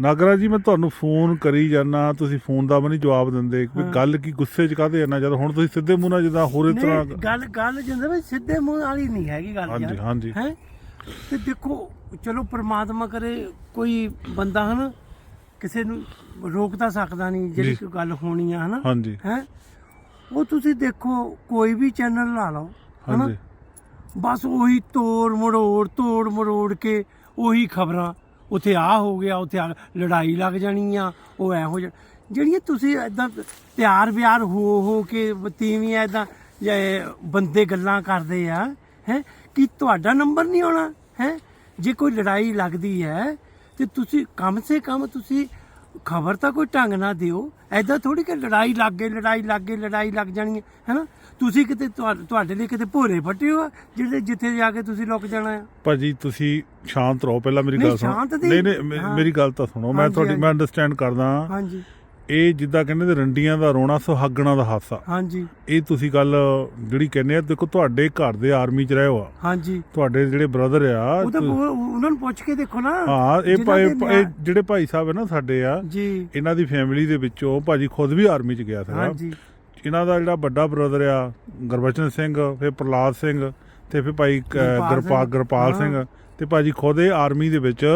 ਨਾਗਰਾ ਜੀ ਮੈਂ ਤੁਹਾਨੂੰ ਫੋਨ ਕਰੀ ਜਾਣਾ ਤੁਸੀਂ ਫੋਨ ਦਾ ਵੀ ਨਹੀਂ ਜਵਾਬ ਦਿੰਦੇ। ਹਾਂ। ਗੱਲ ਕੀ ਗੁੱਸੇ 'ਚ ਕਾਹਦੇ ਇੰਨਾ ਜਦ? ਹੁਣ ਤੁਸੀਂ ਸਿੱਧੇ ਮੂੰਹ ਨਾਲ ਜਿੱਦਾਂ ਹੋਰੇ ਤਰ੍ਹਾਂ ਨਹੀਂ ਗੱਲ ਗੱਲ ਜਿੰਦਾ ਵੀ ਸਿੱਧੇ ਮੂੰਹ ਵਾਲੀ ਨਹੀਂ ਹੈਗੀ ਗੱਲ ਹਾਂਜੀ, ਯਾਰ। ਹਾਂਜੀ। ਹੈ? ਤੇ ਦੇਖੋ ਚਲੋ ਪ੍ਰਮਾਤਮਾ ਕਰੇ ਕੋਈ ਬੰਦਾ ਹਨ ਕਿਸੇ ਨੂੰ ਰੋਕ ਤਾਂ ਸਕਦਾ ਨਹੀਂ ਜਿਹੜੀ। ਕੋਈ ਗੱਲ ਹੋਣੀ ਆ ਹਨਾ? ਹਾਂਜੀ। ਹੈ? ਉਹ ਤੁਸੀਂ ਦੇਖੋ ਕੋਈ ਵੀ ਚੈਨਲ ਲਾ ਲਓ ਹਨਾ? ਹਾਂਜੀ। ਬਸ ਉਹੀ ਤੋੜ ਮਰੋੜ ਤੋੜ ਮਰੋੜ ਕੇ ਉਹੀ ਖਬਰਾਂ। ਉੱਥੇ ਆ ਹੋ ਗਿਆ, ਉੱਥੇ ਆ ਲੜਾਈ ਲੱਗ ਜਾਣੀ ਆ, ਉਹ ਐ ਹੋ ਜਾ, ਜਿਹੜੀਆਂ ਤੁਸੀਂ ਐਦਾਂ ਪਿਆਰ ਵਿਆਰ ਹੋ ਹੋ ਕੇ ਤੀਵੀਆਂ ਐਦਾਂ ਬੰਦੇ ਗੱਲਾਂ ਕਰਦੇ ਆ, ਹੈ, ਕਿ ਤੁਹਾਡਾ ਨੰਬਰ ਨਹੀਂ ਆਉਣਾ, ਹੈ? ਜੇ ਕੋਈ ਲੜਾਈ ਲੱਗਦੀ ਹੈ ਤੇ ਤੁਸੀਂ ਕਮ ਸੇ ਕਮ ਤੁਸੀਂ ਖਬਰ ਤਾਂ ਕੋਈ ਢੰਗ ਨਾਲ ਦਿਓ। ਐਦਾਂ ਥੋੜੀ ਕਿ ਲੜਾਈ ਲੱਗ ਗਈ ਲੜਾਈ ਲੱਗ ਗਈ ਲੜਾਈ ਲੱਗ ਜਾਣੀ ਹੈ ਹੈਨਾ? ਤੁਸੀਂ ਕਿਤੇ ਤੁਹਾ- ਤੁਹਾਡੇ ਲਈ ਕਿਤੇ ਭੋਰੇ ਫੱਟੇ ਹੋ ਜਿਹੜੇ ਜਿੱਥੇ ਜਾ ਕੇ ਤੁਸੀਂ ਲੁਕ ਜਾਣਾ ਆ ਭਾਜੀ ਤੁਸੀਂ ਸ਼ਾਂਤ ਰਹੋ। ਪਹਿਲਾਂ ਮੇਰੀ ਗੱਲ ਸੁਣੋ। ਨਹੀਂ ਨਹੀਂ ਹਾਂ। ਮੇਰੀ ਗੱਲ ਤਾਂ ਸੁਣੋ। ਮੈਂ ਤੁਹਾਡੀ। ਮੈਂ ਅੰਡਰਸਟੈਂਡ ਕਰਦਾ। ਹਾਂਜੀ। ਇਹ ਜਿੱਦਾਂ ਕਹਿੰਦੇ ਨੇ ਰੰਡੀਆਂ ਦਾ ਰੋਣਾ ਸੁਹਾਗਣਾ ਦਾ ਹਾਸਾ। ਹਾਂਜੀ। ਇਹ ਤੁਸੀਂ ਗੱਲ ਜਿਹੜੀ ਕਹਿੰਦੇ ਆ ਦੇਖੋ ਤੁਹਾਡੇ ਘਰ ਦੇ ਆਰਮੀ 'ਚ ਰਹੇ ਹੋ ਆ। ਹਾਂਜੀ। ਤੁਹਾਡੇ ਜਿਹੜੇ ਬ੍ਰਦਰ ਆ ਉਹ ਤਾਂ ਉਹ- ਉਹਨਾਂ ਨੂੰ ਪੁੱਛ ਕੇ ਦੇਖੋ ਨਾ। ਹਾਂ ਇਹ ਜਿਹੜੇ ਭਾਈ ਸਾਹਿਬ ਹੈ ਨਾ ਸਾਡੇ ਆ ਜੀ। ਇਹਨਾਂ ਦੀ ਫੈਮਿਲੀ ਦੇ ਵਿੱਚੋਂ ਭਾਜੀ ਖੁਦ ਵੀ ਆਰਮੀ 'ਚ ਗਿਆ ਸੀਗਾ। ਹਾਂਜੀ। ਇਹਨਾਂ ਦਾ ਜਿਹੜਾ ਵੱਡਾ ਬ੍ਰਦਰ ਆ ਗੁਰਬਚਨ ਸਿੰਘ ਫਿਰ ਪ੍ਰਲਾਦ ਸਿੰਘ ਤੇ ਫਿਰ ਭਾਈ ਗੁਰਪਾਲ ਗੁਰਪਾਲ। ਸਿੰਘ ਤੇ ਭਾਜੀ ਖੁਦ ਇਹ ਆਰਮੀ ਦੇ ਵਿੱਚ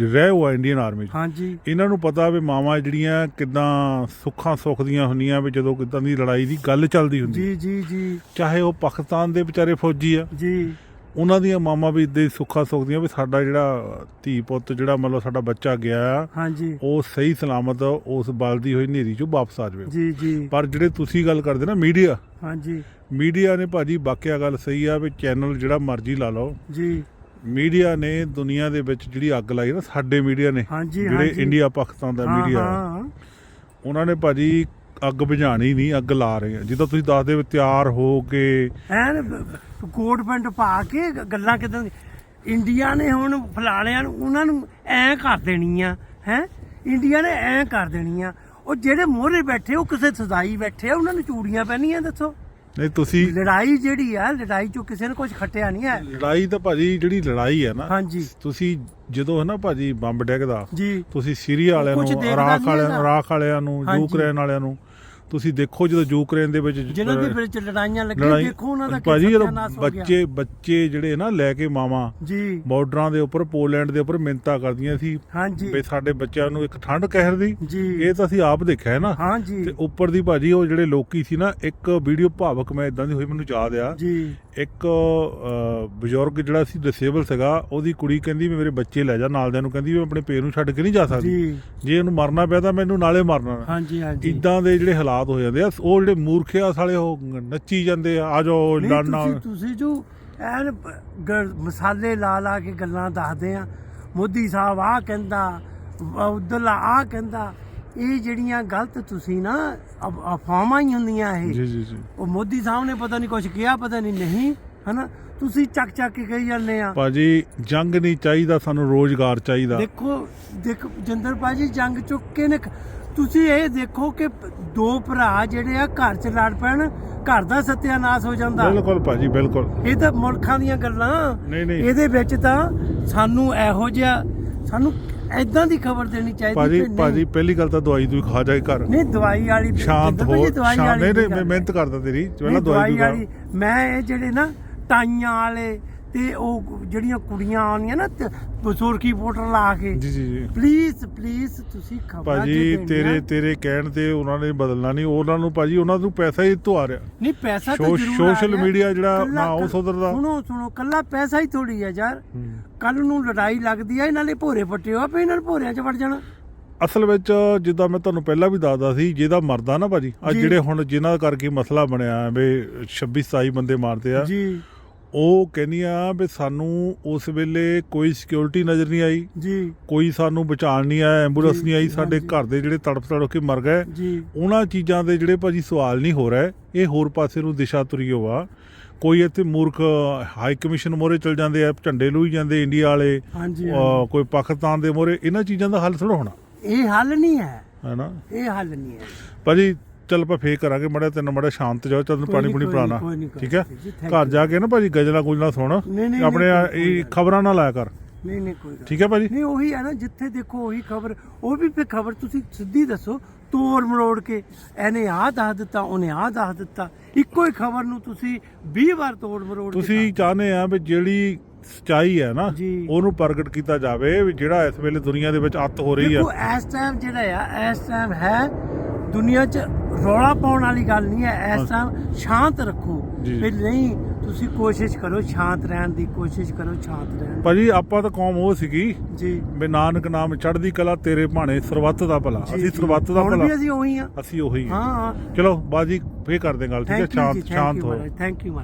ਰਹਿ ਹੋਆ ਇੰਡੀਅਨ ਆਰਮੀ 'ਚ। ਹਾਂਜੀ। ਇਹਨਾਂ ਨੂੰ ਪਤਾ ਵੀ ਮਾਵਾਂ ਜਿਹੜੀਆਂ ਕਿਦਾਂ ਸੁੱਖਾਂ ਸੁੱਖ ਦੀਆਂ ਹੁੰਦੀਆਂ ਵੀ ਜਦੋਂ ਕਿਦਾਂ ਦੀ ਲੜਾਈ ਦੀ ਗੱਲ ਚੱਲਦੀ ਹੁੰਦੀ ਜੀ ਜੀ ਜੀ। ਚਾਹੇ ਉਹ ਪਾਕਿਸਤਾਨ ਦੇ ਵਿਚਾਰੇ ਫੌਜੀ ਆ। ਜੀ। ਉਹਨਾਂ ਦੀਆਂ ਮਾਵਾਂ ਵੀ ਇਦਾਂ ਹੀ ਸੁੱਖਾਂ ਸੁੱਖ ਦੀਆਂ ਵੀ ਸਾਡਾ ਜਿਹੜਾ ਧੀ ਪੁੱਤ ਜਿਹੜਾ ਮਤਲਬ ਸਾਡਾ ਬੱਚਾ ਗਿਆ ਆ ਹਾਂਜੀ। ਉਹ ਸਹੀ ਸਲਾਮਤ ਉਸ ਬਲਦੀ ਹੋਈ ਨੇਰੀ ਚੋਂ ਵਾਪਸ ਆ ਜਾਵੇ। ਜੀ ਜੀ। ਪਰ ਜਿਹੜੇ ਤੁਸੀਂ ਗੱਲ ਕਰਦੇ ਨਾ ਮੀਡੀਆ ਹਾਂਜੀ। ਮੀਡੀਆ ਨੇ ਭਾਜੀ ਬਾਕਿਆ ਗੱਲ ਸਹੀ ਆ ਵੀ ਚੈਨਲ ਜਿਹੜਾ ਮਰਜ਼ੀ ਲਾ ਲਓ। ਜੀ। ਮੀਡੀਆ ਨੇ ਦੁਨੀਆ ਦੇ ਵਿੱਚ ਜਿਹੜੀ ਅੱਗ ਲਾਈ ਨਾ ਸਾਡੇ ਮੀਡੀਆ ਨੇ ਹਾਂਜੀ ਜਿਹੜੇ ਹਾਂਜੀ। ਇੰਡੀਆ ਪਾਕਿਸਤਾਨ ਦਾ ਹਾਂ, ਮੀਡੀਆ ਹਾਂ। ਉਹਨਾਂ ਨੇ ਭਾਜੀ ਅੱਗ ਬੁਝਾਣੀ ਨਹੀਂ ਅੱਗ ਲਾ ਰਹੇ ਆ। ਜਿੱਦਾਂ ਤੁਸੀਂ ਦੱਸਦੇ ਹੋ ਤਿਆਰ ਹੋ ਕੇ ਐਨ ਬ- ਕੋਟ ਪੈਂਟ ਪਾ ਕੇ ਗ- ਗੱਲਾਂ ਕਿਦਾਂ ਇੰਡੀਆ ਨੇ ਹੁਣ ਫਲਾਣਿਆਂ ਨੂੰ ਉਹਨਾਂ ਨੂੰ ਐ ਕਰ ਦੇਣੀਆਂ ਹੈ? ਇੰਡੀਆ ਨੇ ਐ ਕਰ ਦੇਣੀਆਂ। ਉਹ ਜਿਹੜੇ ਮੋਹਰੇ ਬੈਠੇ ਉਹ ਕਿਸੇ ਸਜ਼ਾਈ ਬੈਠੇ ਆ ਉਹਨਾਂ ਨੂੰ ਚੂੜੀਆਂ ਪਹਿਨੀਆਂ ਦੱਸੋ। ਨਹੀਂ ਤੁਸੀਂ ਲੜਾਈ ਜਿਹੜੀ ਆ ਲੜਾਈ ਚੋਂ ਕਿਸੇ ਨੇ ਕੁਝ ਖੱਟਿਆ ਨਹੀਂ ਹੈ ਲੜਾਈ ਤਾਂ ਭਾਜੀ ਜਿਹੜੀ ਲੜਾਈ ਹੈ ਨਾ ਹਾਂਜੀ ਤੁਸੀਂ ਜਦੋਂ ਹੈ ਨਾ ਭਾਜੀ ਬੰਬ ਡਿੱਗਦਾ ਜੀ ਤੁਸੀਂ ਸੀਰੀਆ ਵਾਲਿਆਂ ਨੂੰ ਇਰਾਕ ਵਾਲਿਆਂ ਹੈਗਾ। ਇਰਾਕ ਵਾਲਿਆਂ ਨੂੰ। ਯੂਕਰੇਨ ਵਾਲਿਆਂ ਨੂੰ ਤੁਸੀਂ ਦੇਖੋ ਜਦੋਂ ਯੂਕਰੇਨ ਦੇ ਵਿੱਚ ਜਿਨ੍ਹਾਂ ਦੇ ਵਿੱਚ ਲੜਾਈਆਂ ਲੱਗੀਆਂ ਦੇਖੋ ਉਹਨਾਂ ਦਾ ਭਾਜੀ ਜਦੋਂ ਸਤਿਆਨਾਸ਼ ਹੋ ਗਿਆ। ਬੱਚੇ ਬੱਚੇ ਜਿਹੜੇ ਨਾ ਲੈ ਕੇ ਮਾਵਾਂ ਜੀ। ਬਾਰਡਰਾਂ ਦੇ ਉੱਪਰ ਪੋਲੈਂਡ ਦੇ ਉੱਪਰ ਮਿੰਤਾ ਕਰਦੀਆਂ ਸੀ ਹਾਂਜੀ। ਵੀ ਸਾਡੇ ਬੱਚਿਆਂ ਨੂੰ ਇੱਕ ਠੰਡ ਕਹਿਰ ਦੀ। ਇਹ ਤਾਂ ਅਸੀਂ ਆਪ ਦੇਖਿਆ ਹੈ ਨਾ। ਹਾਂਜੀ। ਤੇ ਉੱਪਰ ਦੀ ਭਾਜੀ ਉਹ ਜਿਹੜੇ ਲੋਕੀ ਸੀ ਨਾ ਇੱਕ ਵੀਡੀਓ ਭਾਵਕ ਮੈਂ ਇਦਾਂ ਦੀ ਹੋਈ ਮੈਨੂੰ ਯਾਦ ਆ। ਜੀ। ਇੱਕ ਬਜ਼ੁਰਗ ਜਿਹੜਾ ਸੀ ਡਿਸੇਬਲ ਸੀਗਾ ਉਹਦੀ ਕੁੜੀ ਕਹਿੰਦੀ ਵੀ ਮੇਰੇ ਬੱਚੇ ਲੈ ਜਾ ਨਾਲ ਦਿਆਂ ਨੂੰ ਕਹਿੰਦੀ ਵੀ ਮੈਂ ਆਪਣੇ ਪੇਰ ਨੂੰ ਛੱਡ ਕੇ ਨਹੀਂ ਜਾ ਸਕਦੀ। ਜੀ। ਜੇ ਇਹਨੂੰ ਮਰਨਾ ਪਿਆ ਤਾਂ ਮੈਨੂੰ ਨਾਲੇ ਮਰਨਾ। ਹਾਂਜੀ ਹਾਂਜੀ। ਇਦਾਂ ਦੇ ਜਿਹੜੇ ਹਾਲਾਤ ਹੋ ਜਾਂਦੇ ਆ। ਉਹ ਜਿਹੜੇ ਮੂਰਖਿਆ ਸਾਲੇ ਉਹ ਨੱਚੀ ਜਾਂਦੇ ਆ। ਆ ਜਾਓ ਨਹੀਂ, ਤੁਸੀਂ ਤੁਸੀਂ ਜੋ ਐਨ ਪ- ਗ- ਮਸਾਲੇ ਲਾ ਲਾ ਕੇ ਗੱਲਾਂ ਦੱਸਦੇ ਆ। ਮੋਦੀ ਸਾਹਿਬ ਆ ਕਹਿੰਦਾ ਉਦਲਾ ਆ ਕਹਿੰਦਾ ਇਹ ਜਿਹੜੀਆਂ ਗਲਤ ਤੁਸੀਂ ਨਾ ਅਫ- ਅਫਵਾਹਾਂ ਹੀ ਹੁੰਦੀਆਂ ਇਹ। ਜੀ ਜੀ ਜੀ। ਉਹ ਮੋਦੀ ਸਾਹਿਬ ਨੇ ਪਤਾ ਨਹੀਂ ਕੁਝ ਕਿਹਾ ਪਤਾ ਨਹੀਂ ਨਹੀਂ ਹਨਾ? ਤੁਸੀਂ ਚੱਕ ਚੱਕ ਕੇ ਕਹੀ ਜਾਂਦੇ ਆ। ਭਾਜੀ ਜੰਗ ਨਹੀਂ ਚਾਹੀਦਾ ਸਾਨੂੰ ਰੋਜ਼ਗਾਰ ਚਾਹੀਦਾ। ਦੇਖੋ ਦੇਖ ਜਿੰਦਰ ਭਾਜੀ ਜੰਗ ਚੁੱਕ ਕੇ ਨੇ ਤੁਸੀਂ ਇਹ ਦੇਖੋ ਕਿ ਦੋ ਭਰਾ ਜਿਹੜੇ ਆ ਘਰ ਚ ਲੜ ਪੈਣ ਘਰ ਦਾ ਸਤਿਆਨਾਸ਼ ਹੋ ਜਾਂਦਾ। ਬਿਲਕੁਲ ਭਾਜੀ ਬਿਲਕੁਲ। ਇਹ ਤਾਂ ਮੁਲਕਾਂ ਦੀਆਂ ਗੱਲਾਂ। ਨਹੀਂ ਨਹੀਂ। ਇਹਦੇ ਵਿੱਚ ਤਾਂ ਸਾਨੂੰ ਇਹੋ ਜਿਹਾ ਸਾਨੂੰ ਐਦਾਂ ਦੀ ਖਬਰ ਦੇਣੀ ਚਾਹੀਦੀ ਭਾਜੀ ਭਾਜੀ ਪਹਿਲੀ ਗੱਲ ਤਾਂ ਦਵਾਈ ਦੂਈ ਖਾ ਜਾਏ ਘਰ। ਨਹੀਂ ਦਵਾਈ ਵਾਲੀ ਸ਼ਾਂਤ ਹੋ ਸ਼ਾਂਤ ਨਹੀਂ ਮੈਂ ਮਿਹਨਤ ਕਰਦਾ ਤੇਰੀ। ਪਹਿਲਾਂ ਦਵਾਈ ਵਾਲੀ ਮੈਂ ਇਹ ਜਿਹੜੇ ਨਾ ਟਾਈਆਂ ਵਾਲੇ ਤੇ ਉਹ ਜਿਹੜੀਆਂ ਕੁੜੀਆਂ ਆਉਂਦੀਆਂ ਨਾ ਸੁਰਖੀ ਪੋਟਰ ਲਾ ਕੇ ਜੀ ਜੀ ਜੀ ਪਲੀਜ਼ ਪਲੀਜ਼ ਤੁਸੀਂ ਖਬਰਾਂ ਭਾਜੀ ਤੇਰੇ। ਤੇਰੇ ਕਹਿਣ ਤੇ ਉਹਨਾਂ ਨੇ ਬਦਲਣਾ ਨਹੀਂ ਉਹਨਾਂ ਨੂੰ ਭਾਜੀ ਉਹਨਾਂ ਨੂੰ ਪੈਸਾ ਹੀ ਤੋਂ ਆ ਰਿਹਾ ਨਹੀਂ ਪੈਸਾ ਤਾਂ ਜ਼ਰੂਰ social ਆ ਰਿਹਾ। media ਜਿਹੜਾ ਨਾ ਉਹ ਸੁਧਰਦਾ। ਸੁਣੋ ਸੁਣੋ ਕੱਲਾ ਪੈਸਾ ਹੀ ਥੋੜੀ ਹੈ ਯਾਰ ਕੱਲ ਨੂੰ ਲੜਾਈ ਲੱਗਦੀ ਆ ਇਹਨਾਂ ਨੇ ਭੋਰੇ ਆ ਪਈ ਇਹਨਾਂ ਨੂੰ ਭੋਰਿਆਂ 'ਚ ਵੜ ਜਾਣਾ ਅਸਲ ਵਿੱਚ ਜਿੱਦਾਂ ਮੈਂ ਤੁਹਾਨੂੰ ਪਹਿਲਾਂ ਵੀ ਦੱਸਦਾ ਸੀ ਜਿਹਦਾ ਮਰਦਾ ਨਾ ਭਾਜੀ ਆ। ਜਿਹੜੇ ਹੁਣ ਜਿਨ੍ਹਾਂ ਕਰਕੇ ਮਸਲਾ ਬਣਿਆ ਵੀ 26 27 ਬੰਦੇ ਮਾਰਦੇ ਆ ਜੀ ਉਹ ਕਹਿੰਦੀਆਂ ਵੀ ਸਾਨੂੰ ਉਸ ਵੇਲੇ ਕੋਈ ਸਿਕਿਉਰਿਟੀ ਨਜ਼ਰ ਨਹੀਂ ਆਈ। ਜੀ। ਕੋਈ ਸਾਨੂੰ ਬਚਾਉਣ ਨਹੀਂ ਆਇਆ ਐਂਬੂਲੈਂਸ ਨਹੀਂ ਆਈ ਸਾਡੇ। ਘਰ ਦੇ ਜਿਹੜੇ ਤੜਫ ਤੜਫ ਕੇ ਮਰ ਗਏ। ਜੀ। ਉਹਨਾਂ ਚੀਜ਼ਾਂ ਦੇ ਜਿਹੜੇ ਭਾਜੀ ਸਵਾਲ ਨਹੀਂ ਹੋ ਰਹੇ ਇਹ ਹੋਰ ਪਾਸੇ ਨੂੰ ਦਿਸ਼ਾ ਤੁਰੀ ਹੋਆ। ਕੋਈ ਇੱਥੇ ਮੂਰਖ ਹਾਈ ਕਮਿਸ਼ਨ ਮੋਰੇ ਚਲ ਜਾਂਦੇ ਆ ਝੰਡੇ ਲੂਈ ਜਾਂਦੇ ਇੰਡੀਆ ਵਾਲੇ ਕੋਈ ਪਾਕਿਸਤਾਨ ਦੇ ਮੋਰੇ ਇਹਨਾਂ ਚੀਜ਼ਾਂ ਦਾ ਹੱਲ ਥੋੜਾ ਹੋਣਾ। ਇਹ ਹੱਲ ਨਹੀਂ ਹੈ। ਹੈਨਾ ਇਹ ਹੱਲ ਨਹੀਂ ਹੈ। ਭਾਜੀ ਚੱਲ ਆਪਾਂ ਫੇਰ ਕਰਾਂਗੇ ਮੜਾ ਤੈਨੂੰ ਮੜਾ ਸ਼ਾਂਤ ਜਾਓ ਚੱਲ ਕੋਈ ਪਾਣੀ ਪੂਣੀ ਪਿਲਾਣਾ ਠੀਕ ਹੈ? ਘਰ। ਜਾ ਕੇ ਨਾ ਭਾਜੀ ਗਜਲਾ ਗੁਜਲਾ ਸੁਣ। ਆਪਣੇ ਇਹ ਖਬਰਾਂ ਨਾ ਲਾਇਆ ਕਰ। ਨਹੀਂ ਨਹੀਂ ਕੋਈ ਠੀਕ ਹੈ ਭਾਜੀ? ਨਹੀਂ ਉਹੀ ਹੈ ਨਾ ਜਿੱਥੇ ਦੇਖੋ ਉਹੀ ਖਬਰ ਉਹ ਵੀ ਫਿਰ ਖਬਰ ਤੁਸੀਂ ਸਿੱਧੀ ਦੱਸੋ ਤੋੜ ਮਰੋੜ ਕੇ। ਇਹਨੇ ਆਹ ਦੱਸ ਦਿੱਤਾ ਉਹਨੇ ਆਹ ਦੱਸ ਦਿੱਤਾ। ਇੱਕੋ ਹੀ ਖਬਰ ਨੂੰ ਤੁਸੀਂ 20 ਵਾਰ ਤੋੜ ਮਰੋੜ ਤੁਸੀਂ ਚਾਹੁੰਦੇ ਆ ਵੀ ਜਿਹੜੀ ਸਚਾਈ ਹੈ ਨਾ। ਉਹਨੂੰ ਪ੍ਰਗਟ ਕੀਤਾ ਜਾਵੇ ਵੀ ਜਿਹੜਾ ਇਸ ਵੇਲੇ ਦੁਨੀਆ ਦੇ ਵਿੱਚ ਅੱਤ ਹੋ ਰਹੀ ਆ ਦੇਖੋ ਇਸ ਟਾਈਮ ਜਿਹੜਾ ਆ ਇਸ ਟਾਈਮ ਹੈ ਦੁਨੀਆ 'ਚ ਰੌਲਾ ਪਾਉਣ ਵਾਲੀ ਗੱਲ ਨਹੀਂ ਹੈ। ਇਸ ਟਾਈਮ ਸ਼ਾਂਤ ਰੱਖੋ। ਵੀ ਨਹੀਂ ਤੁਸੀਂ ਕੋਸ਼ਿਸ਼ ਕਰੋ ਸ਼ਾਂਤ ਰਹਿਣ ਦੀ ਕੋਸ਼ਿਸ਼ ਕਰੋ ਸ਼ਾਂਤ ਰਹਿਣ ਭਾਜੀ ਆਪਾਂ ਤਾਂ ਕੌਮ ਉਹ ਸੀਗੀ। ਜੀ। ਵੀ ਨਾਨਕ ਨਾਮ ਚੜ੍ਹਦੀ ਕਲਾ ਤੇਰੇ ਭਾਣੇ ਸਰਬੱਤ ਦਾ ਭਲਾ। ਅਸੀਂ। ਸਰਬੱਤ ਦਾ ਹੁਣ ਭਲਾ। ਵੀ ਅਸੀਂ ਉਹੀ ਆ ਅਸੀਂ ਉਹੀ ਹਾਂ। ਚਲੋ ਬਾਜੀ ਫੇਰ ਕਰਦੇ ਗੱਲ ਠੀਕ ਹੈ? ਸ਼ਾਂਤ ਸ਼ਾਂਤ ਹੋ। Thank you